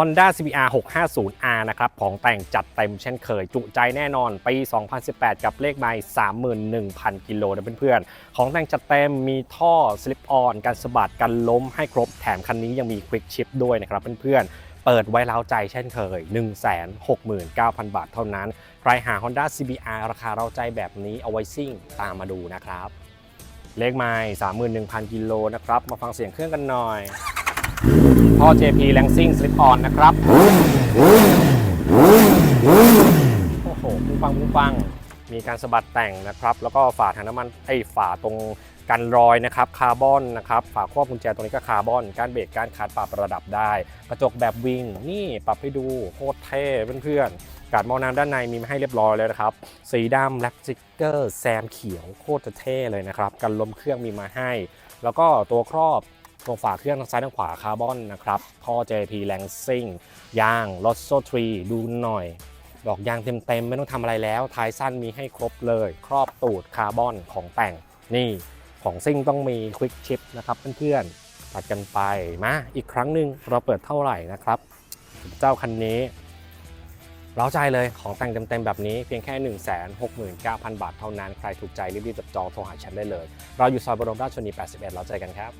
Honda CBR 650R นะครับของแต่งจัดเต็มเช่นเคย จุใจแน่นอนปี 2018 กับเลขไมล์31,000 กิโลนะเพื่อนๆ ของแต่งจัดเต็มมีท่อ slip on การสะบัดกันล้มให้ครบแถมคันนี้ยังมี quick shift ด้วยนะครับเพื่อนๆเปิดไว้เล้าใจเช่นเคย 169,000 บาทเท่านั้น ใครหา Honda CBR ราคาเราใจแบบนี้เอาไว้ซิ่งตามมาดูนะครับ เลขไมล์31,000 กิโลนะครับ มาฟังเสียงเครื่องกันหน่อย ท่อ JP Lansing Slip On นะครับ โอ้โหปุ้งปังปุ้งปัง มีการสะบัดแต่งนะครับ แล้วก็ฝาถังน้ำมันไอ้ฝาตรงกันรอยนะครับ คาร์บอนนะครับ ฝาครอบกุญแจตรงนี้ก็คาร์บอน การเบรกการคาดปรับระดับได้ กระจกแบบวิง นี่ปรับให้ดูโคตรเท่เพื่อนๆการมองน้ำด้านในมีมาให้เรียบร้อยเลยนะครับ สีดำแลปสติกเกอร์แซมเขียวโคตรจะเท่เลยนะครับ กันลมเครื่องมีมาให้ แล้วก็ตัวครอบ ตรงฝาเครื่องทางซ้ายทางขวาคาร์บอนนะครับท่อ JP Lansing ยาง l o s s o 3ดูหน่อย ดอกยางเต็มๆ ไม่ต้องทำอะไรแล้วท้ายสั้นมีให้ครบเลย ครอบตูดคาร์บอนของแต่งนี่ของซิ่งต้องมีควิกชิปนะครับเพื่อนๆตัดกันไปมาอีกครั้งหนึ่งเราเปิดเท่าไหร่นะครับ เจ้าคันนี้เร้าใจเลยของแต่งเต็มๆแบบนี้เพียงแค่ 169,000 บาทเท่านั้น ใครถูกใจรีบๆจับจองโทรหาฉันได้เลย เราอยู่ซอยบรมราชชนนี81 เราเจอกันครับ